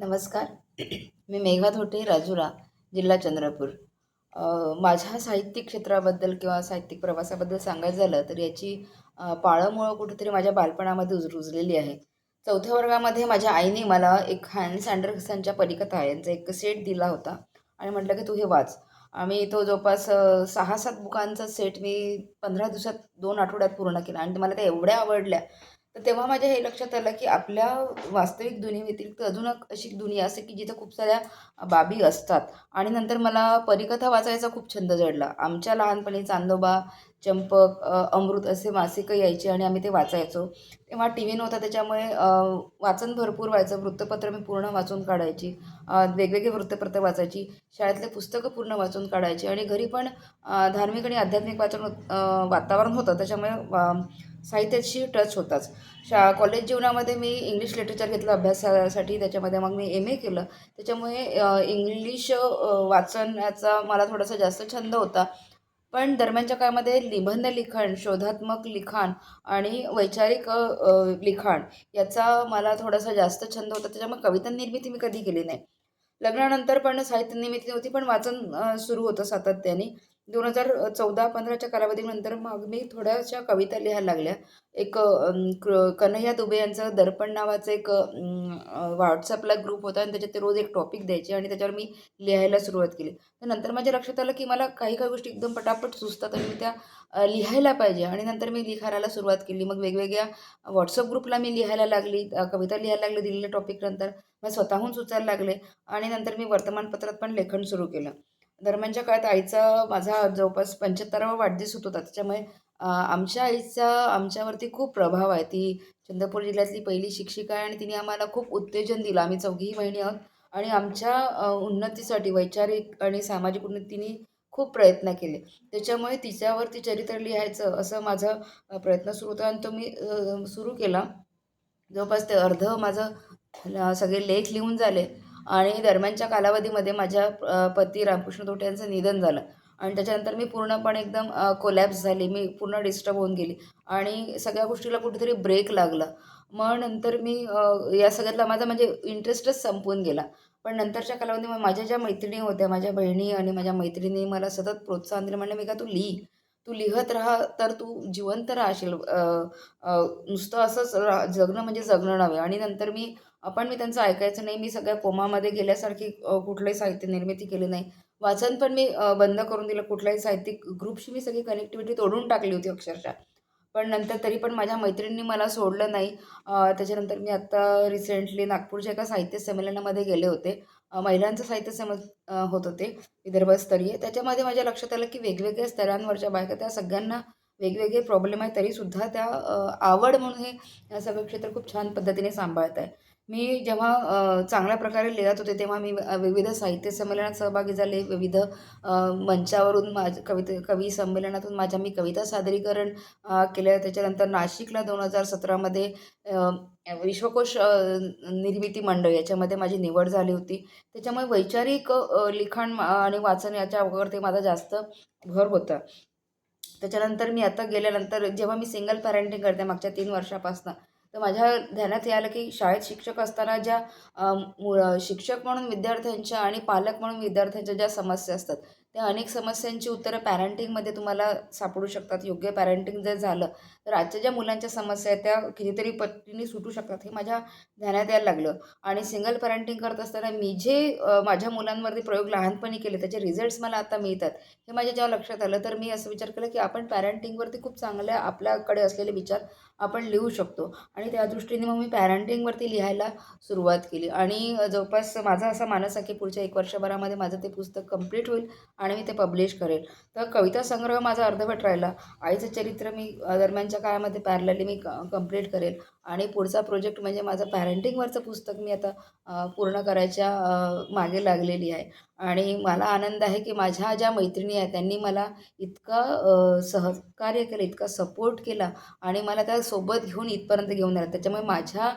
नमस्कार. मी मेघा धोटे राजुरा जिल्हा चंद्रपूर. माझ्या साहित्यिक क्षेत्राबद्दल किंवा साहित्यिक प्रवासाबद्दल सांगायचं झालं तर याची पाळंमुळं कुठेतरी माझ्या बालपणामध्ये उज रुजलेली आहे. चौथ्या वर्गामध्ये माझ्या आईने मला एक हॅन्स अँडरसनच्या पलिकथा यांचा एक सेट दिला होता आणि म्हटलं की तू हे वाच. आम्ही तो जवळपास सहा सात बुकांचा सेट मी पंधरा दिवसात दोन आठवड्यात पूर्ण केला आणि मला त्या एवढ्या आवडल्या तर तेव्हा माझ्या हे लक्षात आलं की आपल्या वास्तविक दुनियेव्यतिरिक्त अजून एक अशी दुनिया असते की जिथं खूप साऱ्या बाबी असतात. आणि नंतर मला परिकथा वाचायचा खूप छंद जडला. आमच्या लहानपणी चांदोबा चंपक अमृत असे मासिकं यायचे आणि आम्ही ते वाचायचो. तेव्हा टी व्ही नव्हता त्याच्यामुळे वाचन भरपूर व्हायचं. वृत्तपत्र मी पूर्ण वाचून काढायची. वेगवेगळे वृत्तपत्र वाचायची. शाळेतले पुस्तकं पूर्ण वाचून काढायची. आणि घरी पण धार्मिक आणि आध्यात्मिक वाचन होत- वातावरण होतं. त्याच्यामुळे वा- साहित्याशी टच होताच. शा कॉलेज जीवनामध्ये मी इंग्लिश लिटरेचर घेतलं अभ्यासासाठी. त्याच्यामध्ये मग मी एम ए केलं. त्याच्यामुळे इंग्लिश अ, वाचण्याचा मला थोडासा जास्त छंद होता. पण दरम्यानच्या काळामध्ये निबंध लिखाण शोधात्मक लिखाण आणि वैचारिक लिखाण याचा मला थोडासा जास्त छंद होता. त्याच्यामुळे कविता निर्मिती मी कधी केली नाही. लग्नानंतर पण साहित्य निर्मिती होती पण वाचन सुरू होतं सातत्याने. दोन हजार चौदा पंधराच्या कालावधीनंतर मग मी थोड्याशा कविता लिहायला लागल्या. एक क कन्हैया दुबे यांचं दर्पण नावाचं एक व्हॉट्सअपला ग्रुप होता आणि त्याच्यात ते रोज एक टॉपिक द्यायचे आणि त्याच्यावर मी लिहायला सुरुवात केली. तर नंतर माझ्या लक्षात आलं की मला काही काही गोष्टी एकदम पटापट सुचतात आणि मी त्या लिहायला पाहिजे आणि नंतर मी लिखाणाला सुरुवात केली. मग वेगवेगळ्या व्हॉट्सअप ग्रुपला मी लिहायला लागली कविता लिहायला लागली दिलेल्या टॉपिकनंतर मला स्वतःहून सुचायला लागले आणि नंतर मी वर्तमानपत्रात पण लेखन सुरू केलं. दरम्यानच्या काळात आईचा माझा जवळपास पंच्याहत्तरावा वाढदिवस होत. होता त्याच्यामुळे आमच्या आईचा आमच्यावरती खूप प्रभाव आहे. ती चंद्रपूर जिल्ह्यातली पहिली शिक्षिका आहे आणि तिने आम्हाला खूप उत्तेजन दिलं. आम्ही चौघीही बहिणी आहोत. आणि आमच्या उन्नतीसाठी वैचारिक आणि सामाजिक उन्नतीने खूप प्रयत्न केले. त्याच्यामुळे तिच्यावरती चरित्र लिहायचं असं माझं प्रयत्न सुरू होता आणि तो मी सुरू केला. जवळपास ते अर्ध माझं सगळे लेख लिहून झाले. आणि दरम्यानच्या कालावधीमध्ये माझ्या पती रामकृष्ण तोटे यांचं निधन झालं. आणि त्याच्यानंतर मी पूर्णपणे एकदम कोलॅप्स झाली. मी पूर्ण डिस्टर्ब होऊन गेली. आणि सगळ्या गोष्टीला कुठेतरी ब्रेक लागला. मग नंतर मी या सगळ्यातला माझा म्हणजे इंटरेस्टच संपून गेला. पण नंतरच्या कालावधीमध्ये माझ्या ज्या मैत्रिणी होत्या माझ्या बहिणी आणि माझ्या मैत्रिणी मला सतत प्रोत्साहन दिलं. म्हणलं मी का तू लिही तू लिहत राहा तर तू जिवंत राहशील. नुसतं असंच रा जगणं म्हणजे जगणं नव्हे. आणि नंतर मी पण मी त्यांचं ऐकायचं नाही. मी सगळ्या कोमामध्ये गेल्यासारखी कुठलंही साहित्य निर्मिती केली नाही. वाचन पण मी बंद करून दिलं. कुठल्याही साहित्यिक ग्रुपशी मी सगळी कनेक्टिव्हिटी तोडून टाकली होती अक्षरशः. पण नंतर तरी पण माझ्या मैत्रिणींनी मला सोडलं नाही. त्याच्यानंतर मी आत्ता रिसेंटली नागपूरच्या एका साहित्य संमेलनामध्ये गेले होते. महिलांचं साहित्य सम होत होते. विदर्भस्तरीय त्याच्यामध्ये माझ्या लक्षात आलं की वेगवेगळ्या स्तरांवरच्या बायका त्या सगळ्यांना वेगवेगळे प्रॉब्लेम आहेत. तरीसुद्धा त्या आवड म्हणून हे सगळं क्षेत्र खूप छान पद्धतीने सांभाळत आहे मी जेव्हा चांगल्या प्रकारे लिहित होते तेव्हा मी विविध साहित्य संमेलनात सहभागी झाले विविध मंचावरून माझ कविते कवी संमेलनातून माझ्या मी कविता सादरीकरण केलं त्याच्यानंतर नाशिकला दोन हजार सतरामध्ये विश्वकोश निर्मिती मंडळ याच्यामध्ये माझी निवड झाली होती. त्याच्यामुळे वैचारिक लिखाण आणि वाचन याच्यावरती माझा जास्त भर होता. त्याच्यानंतर मी आता गेल्यानंतर जेव्हा मी सिंगल पॅरेंटिंग करते मागच्या तीन वर्षापासून तर माझ्या ध्यानात हे आलं की शाळेत शिक्षक असताना ज्या मु- शिक्षक म्हणून विद्यार्थ्यांच्या आणि पालक म्हणून विद्यार्थ्यांच्या ज्या समस्या असतात त्या अनेक समस्यांची उत्तरं पॅरेंटिंगमध्ये तुम्हाला सापडू शकतात. योग्य पॅरेंटिंग जर झालं तर आजच्या ज्या मुलांच्या समस्या आहेत त्या कितीतरी पट्टीने सुटू शकतात हे माझ्या ध्यानात यायला लागलं. आणि सिंगल पॅरेंटिंग करत असताना मी जे माझ्या मुलांवरती प्रयोग लहानपणी केले त्याचे रिझल्ट्स मला आता मिळतात हे माझ्या जेव्हा लक्षात आलं तर मी असं विचार केला की आपण पॅरेंटिंगवरती खूप चांगल्या आपल्याकडे असलेले विचार आपण लिहू शकतो. आणि त्या दृष्टीने मग मी पॅरेंटिंगवरती लिहायला सुरुवात केली. आणि जवळपास माझा असा मानस आहे की पुढच्या एक वर्षभरामध्ये माझं ते पुस्तक कंप्लीट होईल. आणि मी ते पब्लिश करेल. तर कविता संग्रह माझा अर्धवट राहिला. आईचं चरित्र मी दरम्यानच्या काळामध्ये पॅरलली मी क कंप्लीट करेल. आणि पुढचा प्रोजेक्ट म्हणजे माझं पॅरेंटिंगवरचं पुस्तक मी आता पूर्ण करायच्या मागे लागलेली आहे. आणि मला आनंद आहे की माझ्या ज्या मैत्रिणी आहेत त्यांनी मला इतका सहकार्य केलं इतका सपोर्ट केला आणि मला त्या सोबत घेऊन इथपर्यंत घेऊन आलं. त्याच्यामुळे माझ्या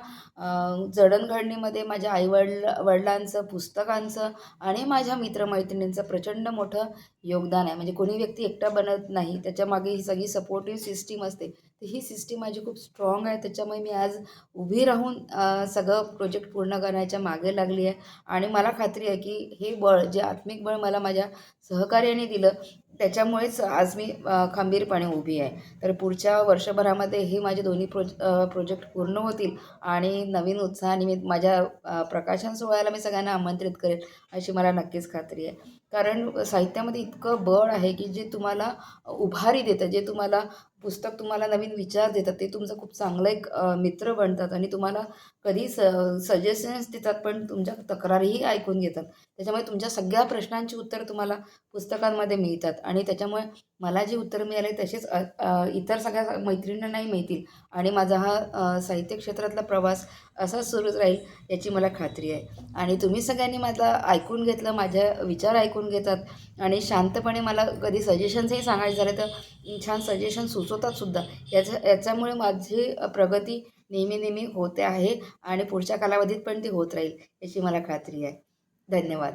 जडणघडणीमध्ये माझ्या आईवडला वडिलांचं पुस्तकांचं आणि माझ्या मित्रमैत्रिणींचं प्रचंड मोठं योगदान आहे. म्हणजे कोणी व्यक्ती एकटा बनत नाही त्याच्यामागे ही सगळी सपोर्टिव्ह सिस्टीम असते. तर ही सिस्टीम माझी खूप स्ट्रॉंग आहे. त्याच्यामुळे मी आज उभी राहून सगळं प्रोजेक्ट पूर्ण करण्याच्या मागे लागली आहे. आणि मला खात्री आहे की हे बळ जे आत्मिक बळ मला माझ्या सहकार्याने दिलं त्याच्यामुळेच आज मी खंबीरपणे उभी आहे. तर पुढच्या वर्षभरामध्ये हे माझे दोन्ही प्रोज प्रोजेक्ट पूर्ण होतील आणि नवीन उत्साहाने मी माझ्या प्रकाशन सोहळ्याला मी सगळ्यांना आमंत्रित करेल अशी मला नक्कीच खात्री आहे. कारण साहित्यामध्ये इतकं बळ आहे की जे तुम्हाला उभारी देतं जे तुम्हाला पुस्तक तुम्हाला नवीन विचार देतात ते तुमचं खूप चांगलं एक मित्र बनतात आणि तुम्हाला कधी स सजेशन्स देतात पण तुमच्या तक्रारीही ऐकून घेतात. त्याच्यामुळे तुमच्या सगळ्या प्रश्नांची उत्तरं तुम्हाला पुस्तकांमध्ये मिळतात आणि त्याच्यामुळे मला जी उत्तरं मिळाली तसेच इतर सगळ्या मैत्रिणींनाही मिळतील आणि माझा हा साहित्य क्षेत्रातला प्रवास असाच सुरूच राहील याची मला खात्री आहे. आणि तुम्ही सगळ्यांनी माझा ऐकून घेतलं माझ्या विचार ऐकून घेतात आणि शांतपणे मला कधी सजेशन्सही सांगायचे झाले तर छान सजेशन सुचवतात सुद्धा. याच्या याच्यामुळे माझी प्रगती नेहमी नेहमी होते आहे आणि पुढच्या कालावधीत पण ती होत राहील याची मला खात्री आहे. धन्यवाद.